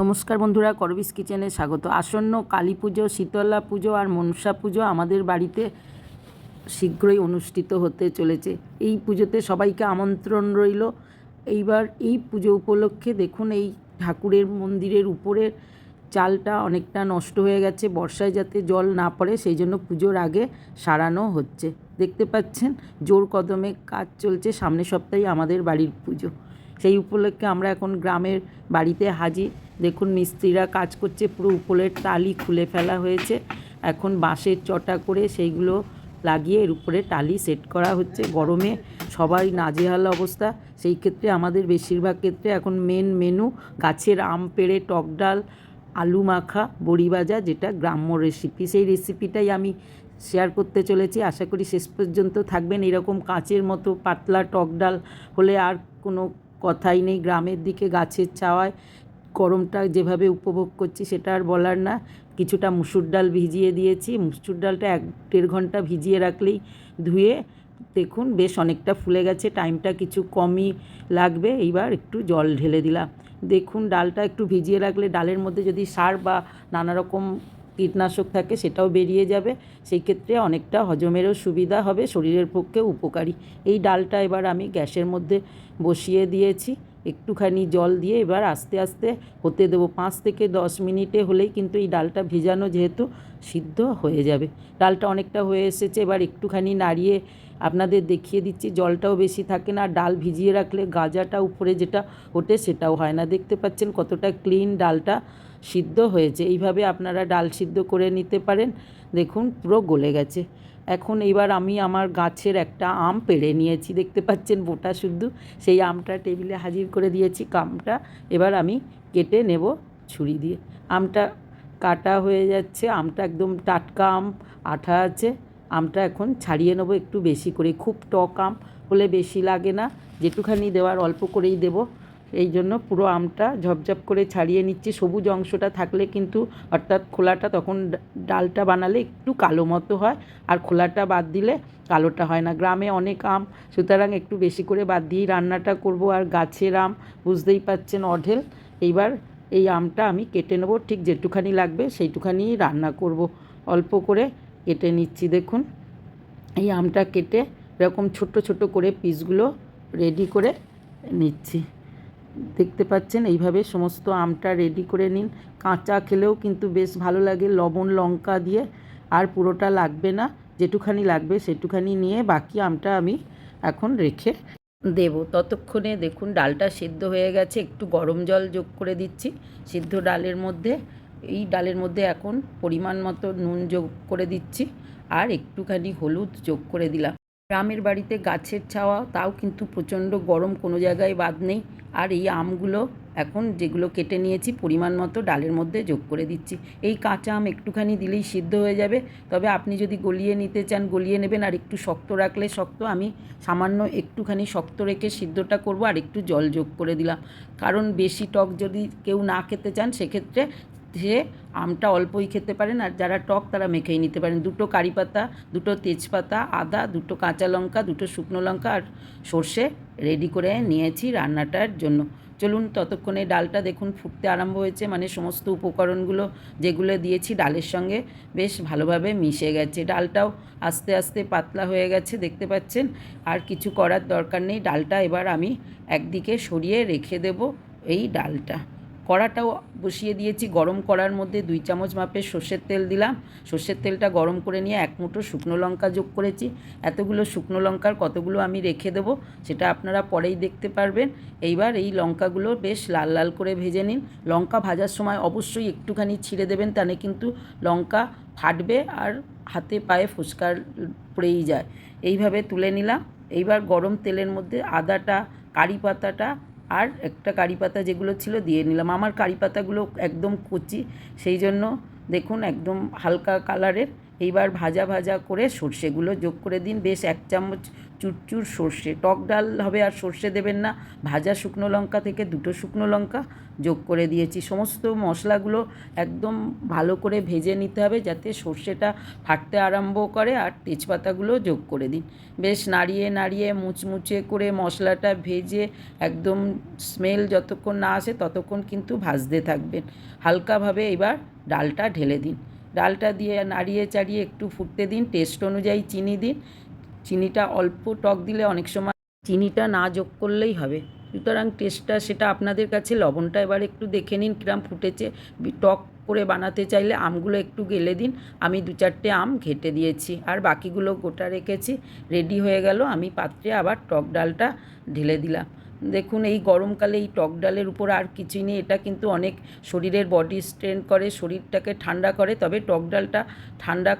নমস্কার বন্ধুরা, করবিস কিচেনে স্বাগত। আসন্ন কালী পুজো, শীতলা পুজো আর মনসা পুজো আমাদের বাড়িতে শীঘ্রই অনুষ্ঠিত হতে চলেছে। এই পুজোতে সবাইকে আমন্ত্রণ রইল। এইবার এই পুজো উপলক্ষে দেখুন, এই ঠাকুরের মন্দিরের উপরের চালটা অনেকটা নষ্ট হয়ে গেছে, বর্ষায় যাতে জল না পড়ে, সেই জন্য পুজোর আগে সারানো হচ্ছে। দেখতে পাচ্ছেন, জোর কদমে কাজ চলছে, সামনের সপ্তাহে আমাদের বাড়ির পুজো। সেই উপলক্ষে আমরা এখন গ্রামের বাড়িতে হাজির। দেখুন, মিস্ত্রিরা কাজ করছে, পুরো উপরের টালি খুলে ফেলা হয়েছে। এখন বাঁশের চটা করে সেইগুলো লাগিয়ে এর উপরে টালি সেট করা হচ্ছে। গরমে সবাই নাজেহাল অবস্থা। সেই ক্ষেত্রে আমাদের বেশিরভাগ ক্ষেত্রে এখন মেন মেনু গাছের আম, পেড়ে, টক ডাল, আলু মাখা, বড়ি ভাজা, যেটা গ্রাম্য রেসিপি সেই রেসিপিটাই আমি শেয়ার করতে চলেছি। আশা করি শেষ পর্যন্ত থাকবেন। এরকম কাঁচের মতো পাতলা টক ডাল হলে আর কোনো কথাই নেই। গ্রামের দিকে গাছের ছাওয়ায় গরমটা যেভাবে উপভোগ করছি সেটা আর বলার না। কিছুটা মুসুর ডাল ভিজিয়ে দিয়েছি। মুসুর ডালটা এক দেড় ঘণ্টা ভিজিয়ে রাখলেই ধুয়ে দেখুন বেশ অনেকটা ফুলে গেছে, টাইমটা কিছু কমই লাগবে। এইবার একটু জল ঢেলে দিলাম। দেখুন ডালটা একটু ভিজিয়ে রাখলে ডালের মধ্যে যদি সার বা নানা রকম কীটনাশক থাকে সেটাও বেরিয়ে যাবে। সেই ক্ষেত্রে অনেকটা হজমেরও সুবিধা হবে, শরীরের পক্ষে উপকারী। এই ডালটা এবার আমি গ্যাসের মধ্যে বসিয়ে দিয়েছি। একটুখানি জল দিয়ে এবার আস্তে আস্তে হতে দেবো। পাঁচ থেকে দশ মিনিটে হলেই কিন্তু এই ডালটা ভেজানো যেহেতু সিদ্ধ হয়ে যাবে। ডালটা অনেকটা হয়ে এসেছে, এবার একটুখানি নাড়িয়ে আপনাদের দেখিয়ে দিচ্ছি। জলটাও বেশি থাকে না, ডাল ভিজিয়ে রাখলে গাজাটা উপরে যেটা ওঠে সেটাও হয় না। দেখতে পাচ্ছেন কতটা ক্লিন ডালটা সিদ্ধ হয়েছে। এইভাবে আপনারা ডাল সিদ্ধ করে নিতে পারেন। দেখুন পুরো গলে গেছে। এখন এবার আমি আমার গাছের একটা আম পেড়ে নিয়েছি, দেখতে পাচ্ছেন বোটা শুদ্ধ। সেই আমটা টেবিলে হাজির করে দিয়েছি, কামটা এবার আমি কেটে নেব ছুরি দিয়ে। আমটা কাটা হয়ে যাচ্ছে, আমটা একদম টাটকা আম, আঠা আছে। আমটা এখন ছাড়িয়ে নেব একটু বেশি করে। খুব টক আম হলে বেশি লাগে না, যেটুখানি দেওয়ার অল্প করেই দেবো। এই জন্য পুরো আমটা ঝপঝপ করে ছাড়িয়ে নিচ্ছি। সবুজ অংশটা থাকলে কিন্তু অর্থাৎ খোলাটা তখন ডালটা বানালে একটু কালো মতো হয়, আর খোলাটা বাদ দিলে কালোটা হয় না। গ্রামে অনেক আম, সুতরাং একটু বেশি করে বাদ দিয়েই রান্নাটা করব। আর গাছের আম, বুঝতেই পাচ্ছেন অঢেল। এইবার এই আমটা আমি কেটে নেব, ঠিক যেটুখানি লাগবে সেইটুখানি রান্না করব। অল্প করে কেটে নিচ্ছি, দেখুন। এই আমটা কেটে এরকম ছোট ছোট করে পিসগুলো রেডি করে নিচ্ছি। দেখতে পাচ্ছেন, এইভাবে সমস্ত আমটা রেডি করে নিন। কাঁচা খেলেও কিন্তু বেশ ভালো লাগে লবণ, লঙ্কা দিয়ে, আর পুরোটা লাগবে না। যেটুখানি লাগবে সেটুখানি নিয়ে বাকি আমটা আমি এখন রেখে দেব। ততক্ষণে দেখুন, ডালটা সিদ্ধ হয়ে গেছে। একটু গরম জল যোগ করে দিচ্ছি সিদ্ধ ডালের মধ্যে। এই ডালের মধ্যে এখন পরিমাণ মতো নুন যোগ করে দিচ্ছি আর একটুখানি হলুদ যোগ করে দিলাম। গ্রামের বাড়িতে গাছের ছাওয়া, তাও কিন্তু প্রচণ্ড গরম, কোনো জায়গায় বাদ নেই। আর এই আমগুলো এখন যেগুলো কেটে নিয়েছি পরিমাণ মতো ডালের মধ্যে যোগ করে দিচ্ছি। এই কাঁচা আম একটুখানি দিলেই সিদ্ধ হয়ে যাবে। তবে আপনি যদি গলিয়ে নিতে চান, গলিয়ে নেবেন আর একটু শক্ত রাখলে শক্ত, আমি সামান্য একটুখানি শক্ত রেখে সিদ্ধটা করব আর একটু জল যোগ করে দিলাম। কারণ বেশি টক যদি কেউ না খেতে চান, সেক্ষেত্রে সে আমটা অল্পই খেতে পারেন আর যারা টক তারা মেখেই নিতে পারেন। দুটো কারি পাতা, দুটো তেজপাতা, আদা, দুটো কাঁচা লঙ্কা, দুটো শুকনো লঙ্কা আর সর্ষে রেডি করে নিয়েছি রান্নাটার জন্য। চলুন ততক্ষণে ডালটা দেখুন ফুটতে আরম্ভ হয়েছে। মানে সমস্ত উপকরণগুলো যেগুলো দিয়েছি ডালের সঙ্গে বেশ ভালোভাবে মিশে গেছে। ডালটাও আস্তে আস্তে পাতলা হয়ে গেছে, দেখতে পাচ্ছেন? আর কিছু করার দরকার নেই। ডালটা এবার আমি একদিকে সরিয়ে রেখে দেব এই ডালটা। কড়াটাও বসিয়ে দিয়েছি। গরম করার মধ্যে দুই চামচ মাপের সর্ষের তেল দিলাম। সর্ষের তেলটা গরম করে নিয়ে এক মুঠো শুকনো লঙ্কা যোগ করেছি। এতগুলো শুকনো লঙ্কার কতগুলো আমি রেখে দেবো সেটা আপনারা পরেই দেখতে পারবেন। এইবার এই লঙ্কাগুলো বেশ লাল লাল করে ভেজে নিন। লঙ্কা ভাজার সময় অবশ্যই একটুখানি ছিঁড়ে দেবেন তাহলে কিন্তু লঙ্কা ফাটবে আর হাতে পায়ে ফুসকার পড়েই যায়। এইভাবে তুলে নিলাম। এইবার গরম তেলের মধ্যে আদাটা, কারি পাতাটা আর একটা কারি পাতা যেগুলো ছিল দিয়ে নিলাম। আমার কারি পাতাগুলো একদম কচি, সেই জন্য দেখুন একদম হালকা কালারের এইবার ভাজা ভাজা করে সর্ষেগুলো যোগ করে দিন। বেশ এক চামচ চুরচুর সর্ষে। টক ডাল হবে আর সর্ষে দেবেন না। ভাজা শুকনো লঙ্কা থেকে দুটো শুকনো লঙ্কা যোগ করে দিয়েছি। সমস্ত মশলাগুলো একদম ভালো করে ভেজে নিতে হবে যাতে সর্ষেটা ফাটতে আরম্ভ করে আর তেজপাতাগুলো যোগ করে দিন। বেশ নাড়িয়ে নাড়িয়ে মুচমুচে করে মশলাটা ভেজে একদম স্মেল যতক্ষণ না আসে ততক্ষণ কিন্তু ভাজতে থাকবেন। হালকাভাবে এবার ডালটা ঢেলে দিন। ডালটা দিয়ে নাড়িয়ে চাড়িয়ে একটু ফুটতে দিন টেস্ট অনুযায়ী চিনি দিন। চিনিটা অল্প টক দিলে অনেক সময় চিনিটা না যোগ করলেই হবে। সুতরাং টেস্টটা সেটা আপনাদের কাছে, লবণটা এবার একটু দেখে নিন কীরম ফুটেছে। টক করে বানাতে চাইলে আমগুলো একটু গেলে দিন। আমি দু চারটে আম ঘেটে দিয়েছি আর বাকিগুলো গোটা রেখেছি। রেডি হয়ে গেল। আমি পাত্রে আবার টক ডালটা ঢেলে দিলাম। দেখুন, এই গরমকালে এই টক ডালের উপর আর কিছুই নেই। এটা কিন্তু অনেক শরীরের বডি স্ট্রেন করে, শরীরটাকে ঠান্ডা করে। তবে টক ডালটা ঠান্ডা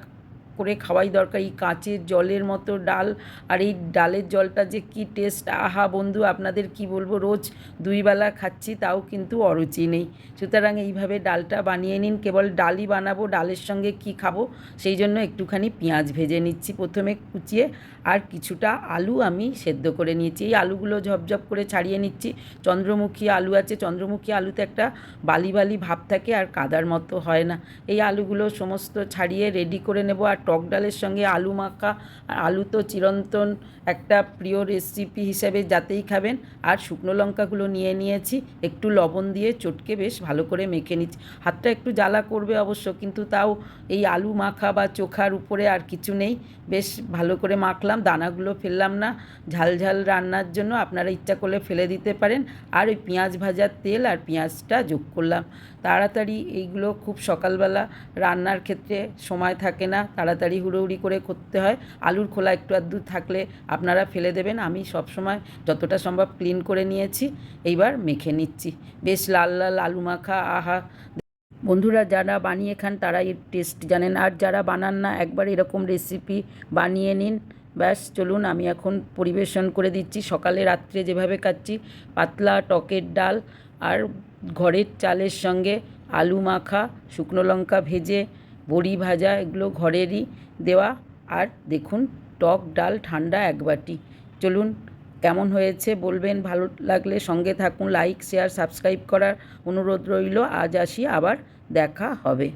করে খাওয়াই দরকার। এই কাঁচের জলের মতো ডাল আর এই ডালের জলটা যে কি টেস্ট আহা বন্ধু, আপনাদের কি বলব? রোজ দুই বেলা খাচ্ছি, তাও কিন্তু অরুচি নেই। সুতরাং এইভাবে ডালটা বানিয়ে নিন। কেবল ডালই বানাবো, ডালের সঙ্গে কি খাব? সেই জন্য একটুখানি পেঁয়াজ ভেজে নিচ্ছি প্রথমে কুচিয়ে আর কিছুটা আলু আমি সেদ্ধ করে নিয়েছি। এই আলুগুলো ঝপঝপ করে ছাড়িয়ে নিচ্ছি। চন্দ্রমুখী আলু আছে, চন্দ্রমুখী আলুতে একটা বালি বালি ভাব থাকে আর কাদার মতো হয় না। এই আলুগুলো সমস্ত ছাড়িয়ে রেডি করে নেব আর টক ডালের সঙ্গে আলু মাখা আর আলু তো চিরন্তন একটা প্রিয় রেসিপি হিসেবে যাতেই খাবেন। আর শুকনো লঙ্কাগুলো নিয়ে নিয়েছি, একটু লবণ দিয়ে চটকে বেশ ভালো করে মেখে নিচ্ছি। হাতটা একটু জ্বালা করবে অবশ্য, কিন্তু তাও এই আলু মাখা বা চোখার উপরে আর কিছু নেই। বেশ ভালো করে মাখলাম, দানাগুলো ফেললাম না। ঝাল ঝাল রান্নার জন্য আপনারা ইচ্ছা করলে ফেলে দিতে পারেন। আর ওই পেঁয়াজ ভাজার তেল আর পেঁয়াজটা যোগ করলাম। তাড়াতাড়ি এইগুলো খুব সকালবেলা রান্নার ক্ষেত্রে সময় থাকে না, তাড়াতাড়ি হুড়োহুড়ি করে করতে হয়। আলুর খোলা একটু আধটু থাকলে আপনারা ফেলে দেবেন। আমি সবসময় যতটা সম্ভব ক্লিন করে নিয়েছি, এইবার মেখে নিচ্ছি। বেশ লাল লাল আলু মাখা, আহা। বন্ধুরা যারা বানিয়ে খান তারা এর টেস্ট জানেন। আর যারা বানান না, একবার এরকম রেসিপি বানিয়ে নিন। ব্যাস, চলুন আমি এখন পরিবেশন করে দিচ্ছি। সকালে রাত্রে যেভাবে খাচ্ছি, পাতলা টকের ডাল আর ঘরের চালের সঙ্গে আলু মাখা, শুকনো লঙ্কা ভেজে, বড়ি ভাজা, এগুলো ঘরেরই দেওয়া। আর দেখুন, টক ডাল ঠান্ডা এক বাটি। চলুন, কেমন হয়েছে বলবেন, ভালো লাগলে সঙ্গে থাকুন, লাইক, শেয়ার, সাবস্ক্রাইব করার অনুরোধ রইল। আজ আসি, আবার দেখা হবে।